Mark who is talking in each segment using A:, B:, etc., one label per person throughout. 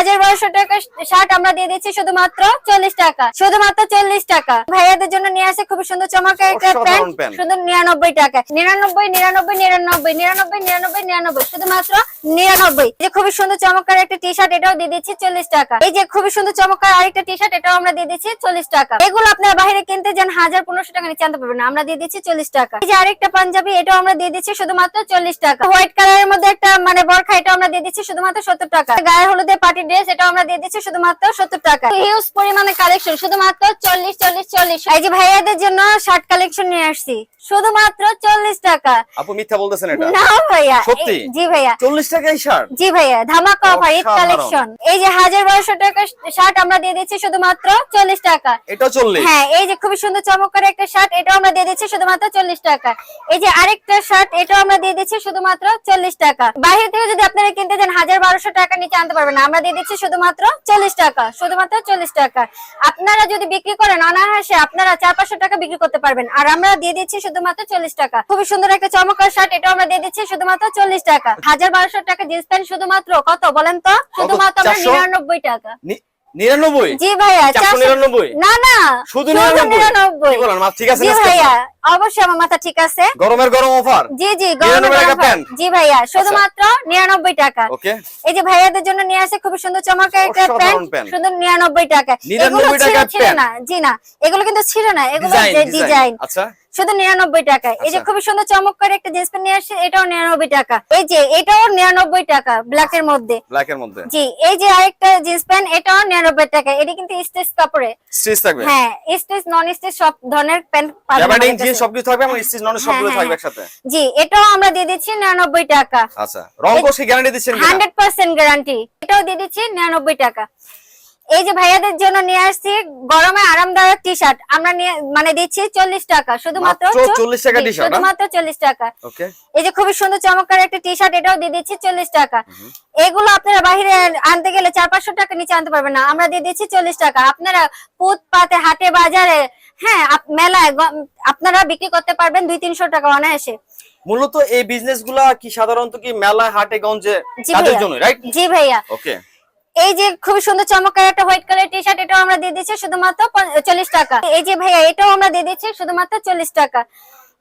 A: হাজার বারোশো টাকা শার্ট আমরা দিয়ে দিচ্ছি শুধুমাত্র চল্লিশ টাকা। শুধুমাত্র চল্লিশ টাকা। ভাইয়াদের জন্য নিয়ে আসে খুব সুন্দর চমৎকার একটা প্যান্ট
B: প্যান্ট।
A: শুধু নিরানব্বই টাকা। নিরানব্বই নিরানব্বই নিরানব্বই নিরানব্বই নিরানব্বই নিরানব্বই শুধুমাত্র নিরানব্বই। যে খুবই সুন্দর চমৎকার একটা টি শার্ট এটাও দিয়ে দিচ্ছি চল্লিশ টাকা। এই যে খুবই সুন্দর চমৎকার আরেকটা টি শার্ট এটাও আমরা দিয়ে দিচ্ছি চল্লিশ টাকা। এগুলো আপনারা বাইরে কিনতে যান হাজার পনেরোশো টাকা নিচে আনতে পারবেন না। আমরা দিয়ে দিচ্ছি চল্লিশ টাকা। এই যে আরেকটা পাঞ্জাবি এটাও আমরা দিয়ে দিচ্ছি শুধুমাত্র চল্লিশ টাকা। হোয়াইট কালারের মধ্যে একটা মানে বরখা এটা আমরা দিয়ে দিচ্ছি শুধুমাত্র সত্তর টাকা। গায়ে হলুদের পার্টি ড্রেস এটাও আমরা দিয়ে দিচ্ছি শুধুমাত্র সত্তর টাকা। হিউজ পরিমাণে কালেকশন শুধুমাত্র চল্লিশ চল্লিশ চল্লিশ। এই যে ভাইয়াদের জন্য শার্ট কালেকশন নিয়ে আসছি শুধুমাত্র চল্লিশ টাকা।
B: আপু মিথ্যা বলতেছেন এটা?
A: না ভাইয়া
B: সত্যি?
A: জি ভাইয়া।
B: চল্লিশ টাকাই শার্ট
A: জি ভাইয়া ধামাকা অফার ঈদ কালেকশন এই যে হাজার বারোশো টাকা শার্ট আমরা দিয়ে দিচ্ছি শুধুমাত্র চল্লিশ টাকা।
B: এটাও চল্লিশ?
A: হ্যাঁ এই যে খুবই সুন্দর চমৎকার একটা শার্ট এটাও আমরা দিয়ে দিচ্ছি শুধুমাত্র চল্লিশ টাকা। এই যে আরেকটা শার্ট এটাও আমরা দিয়ে দিচ্ছি শুধুমাত্র চল্লিশ টাকা। বাইরে থেকে যদি আপনারা কিনতে যান হাজার বারোশো টাকা নিচে আনতে পারবেন আমরা দিয়ে দিচ্ছি শুধুমাত্র চল্লিশ টাকা শুধুমাত্র চল্লিশ টাকা। আপনারা যদি বিক্রি করেন অনায়াসে আপনারা চার পাঁচশো টাকা বিক্রি করতে পারবেন। আর আমরা দিয়ে দিচ্ছি শুধুমাত্র চল্লিশ টাকা। খুবই সুন্দর একটা চমৎকার শার্ট এটা আমরা দিয়ে দিচ্ছি শুধুমাত্র চল্লিশ টাকা। হাজার বারোশো টাকা জিন্স প্যান্ট শুধুমাত্র কত বলেন তো? শুধুমাত্র আমরা নিরানব্বই টাকা।
B: নিরানব্বই?
A: জি ভাইয়া
B: চারশো
A: চারশো-
B: নিরানব্বই?
A: না না
B: শুধু নিরানব্বই?
A: নিরানব্বই।
B: বলেন মা ঠিক আছে
A: জি ভাইয়া অবশ্যই আমার মাথা ঠিক আছে।
B: গরমের গরম অফার?
A: জি জি গরমের
B: টাকা প্যান্ট?
A: জি ভাইয়া শুধুমাত্র নিরানব্বই টাকা।
B: ওকে।
A: এই যে ভাইয়াদের জন্য নিয়ে আসে খুব সুন্দর চমৎকার একটা প্যান্ট। শুধু টাকা।
B: 99
A: এগুলো ছিল
B: প্যান্ট।
A: না জি না এগুলো কিন্তু ছিল না এগুলো
B: ডিজাইন আচ্ছা।
A: শুধু নিরানব্বই টাকা। এই যে
B: আচ্ছা।
A: খুবই সুন্দর চমৎকার একটা জিন্স প্যান্ট নিয়ে আসছে এটাও নিরানব্বই টাকা। এই যে এটাও নিরানব্বই টাকা ব্ল্যাক এর মধ্যে।
B: ব্ল্যাক এর মধ্যে।
A: জি এই যে আরেকটা জিন্স প্যান্ট এটাও নিরানব্বই টাকা। এটি কিন্তু স্টেজ কাপড়ে।
B: স্টিচ থাকবে?
A: হ্যাঁ স্টেজ নন স্টেজ সব ধরনের প্যান্ট পাবেন
B: গ্যাবার্ডিং
A: আমাদের
B: সবকিছু থাকবে এবং স্টিচ নন সবগুলো
A: হ্যাঁ,
B: থাকবে
A: হ্যাঁ।
B: একসাথে?
A: জি এটাও আমরা দিয়ে দিচ্ছি নিরানব্বই টাকা।
B: আচ্ছা রং কোর্সে গ্যারান্টি দিচ্ছেন কিনা?
A: হান্ড্রেড পার্সেন্ট গ্যারান্টি এটাও দিয়ে দিচ্ছি নিরানব্বই টাকা। এই যে ভাইয়াদের জন্য নিয়ে আসছি গরমে আরামদায়ক টি শার্ট আমরা নিয়ে মানে দিচ্ছি চল্লিশ টাকা। শুধুমাত্র
B: মাত্র 40 টাকা?
A: শুধুমাত্র চল্লিশ টাকা। এই যে খুবই সুন্দর চমৎকার একটা টি শার্ট এটাও দিয়ে দিচ্ছি চল্লিশ টাকা। এগুলো আপনারা বাইরে আনতে গেলে চার পাঁচশো টাকা নিচে আনতে পারবেন না। আমরা দিয়ে দিচ্ছি চল্লিশ টাকা। আপনারা ফুটপাতে হাটে বাজারে হ্যাঁ মেলায় আপনারা বিক্রি করতে পারবেন দুই তিনশো টাকা অনায়াসে।
B: মূলত এই বিজনেসগুলা কি সাধারণত কি মেলা হাটে গঞ্জে
A: জি
B: তাদের
A: ভাইয়া।
B: জন্য রাইট
A: জি ভাইয়া।
B: ওকে
A: এই যে খুব সুন্দর চমৎকার একটা হোয়াইট কালার টি শার্ট এটাও আমরা দিয়ে দিচ্ছি শুধুমাত্র চল্লিশ টাকা। এই যে ভাইয়া এটাও আমরা দিয়ে দিচ্ছি শুধুমাত্র চল্লিশ টাকা।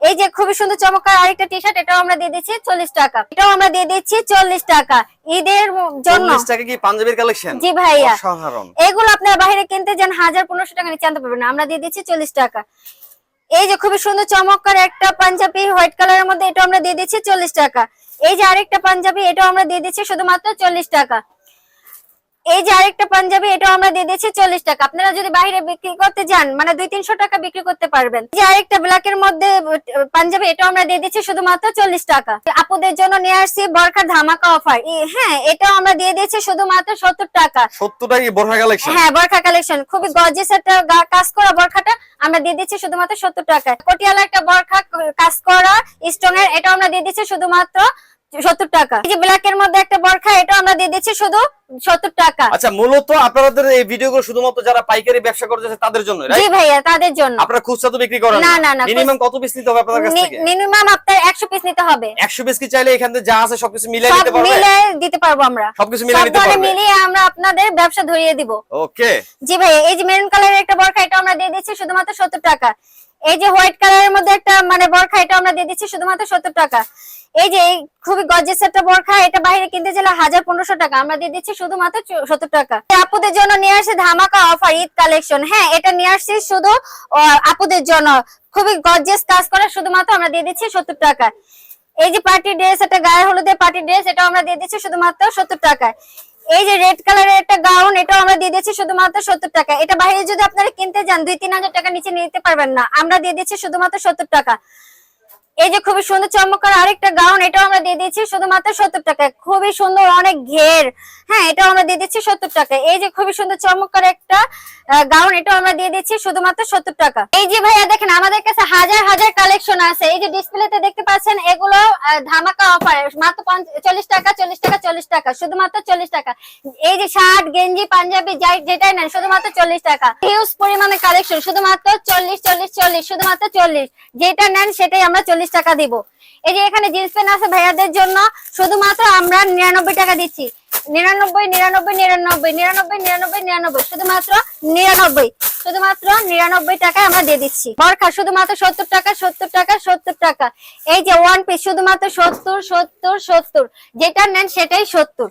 A: এই যে খুবই সুন্দর চমৎকার আরেকটা টি শার্ট এটাও আমরা দিয়ে দিচ্ছি চল্লিশ টাকা। এটাও আমরা দিয়ে দিচ্ছি চল্লিশ টাকা। ঈদের জন্য।
B: কি পাঞ্জাবির কালেকশন
A: জি ভাইয়া। এগুলো আপনারা বাইরে কিনতে যান হাজার পনেরোশো টাকা নিচে আনতে পারবেন না আমরা দিয়ে দিচ্ছি চল্লিশ টাকা। এই যে খুবই সুন্দর চমৎকার একটা পাঞ্জাবি হোয়াইট কালারের মধ্যে এটা আমরা দিয়ে দিচ্ছি চল্লিশ টাকা। এই যে আরেকটা পাঞ্জাবি এটাও আমরা দিয়ে দিচ্ছি শুধুমাত্র চল্লিশ টাকা। এই যে আরেকটা পাঞ্জাবি এটাও আমরা দিয়ে দিচ্ছি চল্লিশ টাকা। আপনারা যদি বাইরে বিক্রি করতে যান মানে দুই তিনশো টাকা বিক্রি করতে পারবেন। যে আরেকটা ব্ল্যাক এর মধ্যে পাঞ্জাবি এটাও আমরা দিয়ে দিচ্ছি শুধুমাত্র চল্লিশ টাকা। আপুদের জন্য নিয়ে আসছি বরকার ধামাকা অফার হ্যাঁ এটাও আমরা দিয়ে দিচ্ছি শুধুমাত্র সত্তর টাকা।
B: সত্তর টাকা বোরখা কালেকশন
A: হ্যাঁ বরখা কালেকশন খুবই গর্জিয়াস একটা কাজ করা বরখাটা আমরা দিয়ে দিচ্ছি শুধুমাত্র সত্তর টাকা পটিয়ালা একটা বরখা কাজ করা স্টোন এর এটা আমরা দিয়ে দিচ্ছি শুধুমাত্র সত্তর টাকা। এই যে ব্ল্যাক এর মধ্যে একটা বরখা এটা আমরা দিয়ে দিচ্ছি শুধু সত্তর টাকা।
B: আচ্ছা মূলত আপনাদের এই ভিডিওগুলো শুধুমাত্র যারা পাইকারি ব্যবসা করতেছে তাদের জন্য
A: জি ভাইয়া তাদের জন্য।
B: আপনারা খুচরা তো বিক্রি করেন
A: না, না, না,
B: মিনিমাম কত পিস নিতে হবে আপনাদের কাছ থেকে?
A: মিনিমাম আপনার একশো পিস নিতে হবে।
B: একশো পিস কি চাইলে এখান থেকে যা আছে সবকিছু মিলিয়ে
A: সব
B: নিতে পারবে?
A: মিলে দিতে পারব আমরা।
B: সবকিছু নিতে
A: ধরনের
B: পারবে।
A: মিলিয়ে আমরা আপনাদের ব্যবসা ধরিয়ে দিব।
B: ওকে।
A: জি ভাই এই যে মেরুন কালারের একটা বরখা এটা আমরা দিয়ে দিচ্ছি শুধুমাত্র সত্তর টাকা। এই যে হোয়াইট কালারের মধ্যে একটা মানে বরখা এটা আমরা দিয়ে দিচ্ছি শুধুমাত্র সত্তর টাকা। এই যে খুবই গর্জিয়াস একটা বরখা, এটা বাইরে কিনতে গেলে হাজার পনেরোশো টাকা। আমরা দিয়ে দিচ্ছি শুধুমাত্র সত্তর টাকা। আপুদের জন্য নিয়ে আসে ধামাকা অফার ঈদ কালেকশন হ্যাঁ এটা নিয়ে আসছি শুধু আপুদের জন্য। খুবই গর্জিয়াস কাজ করা, শুধুমাত্র আমরা দিয়ে দিচ্ছি সত্তর টাকা। এই যে পার্টি ড্রেস একটা গায়ে হলুদের পার্টি ড্রেস এটা আমরা দিয়ে দিচ্ছি শুধুমাত্র সত্তর টাকায় এই যে রেড কালারের একটা গাউন এটাও আমরা দিয়ে দিচ্ছি শুধুমাত্র সত্তর টাকা। এটা বাইরে যদি আপনারা কিনতে যান, দুই, তিন হাজার টাকা নিচে নিতে পারবেন না। আমরা দিয়ে দিচ্ছি শুধুমাত্র সত্তর টাকা। এই যে খুবই সুন্দর চমৎকার আরেকটা গাউন এটাও আমরা দিয়ে দিচ্ছি শুধুমাত্র সত্তর টাকায়। খুবই সুন্দর, অনেক ঘের। হ্যাঁ এটাও আমরা দিয়ে দিচ্ছি সত্তর টাকা এই যে খুবই সুন্দর চমৎকার একটা গাউন এটাও আমরা দিয়ে দিচ্ছি শুধুমাত্র সত্তর টাকা। এই যে ভাইয়া, দেখেন আমাদের কাছে হাজার হাজার কালেকশন আছে। এই যে ডিসপ্লেতে দেখতে পাচ্ছেন, এগুলো ধামাকা অফার মাত্র চল্লিশ টাকা চল্লিশ টাকা চল্লিশ টাকা, শুধুমাত্র চল্লিশ টাকা। এই যে শার্ট, গেঞ্জি, পাঞ্জাবি, যাই, যেটাই নেন, শুধুমাত্র চল্লিশ টাকা। হিউজ পরিমাণে কালেকশন শুধুমাত্র চল্লিশ চল্লিশ চল্লিশ, শুধুমাত্র চল্লিশ। যেটা নেন, সেটাই আমরা চল্লিশ টাকা দিব। এই যে এখানে জিন্স প্যান্ট আছে ভাইয়াদের জন্য, শুধুমাত্র আমরা নিরানব্বই টাকা দিচ্ছি। নিরানব্বই নিরানব্বই নিরানব্বই নিরানব্বই নিরানব্বই নিরানব্বই, শুধুমাত্র নিরানব্বই শুধুমাত্র নিরানব্বই টাকায় আমরা দিয়ে দিচ্ছি। বরখা, শুধুমাত্র সত্তর টাকা সত্তর টাকা সত্তর টাকা। এই যে ওয়ান পিস শুধুমাত্র সত্তর সত্তর সত্তর। যেটা নেন সেটাই সত্তর।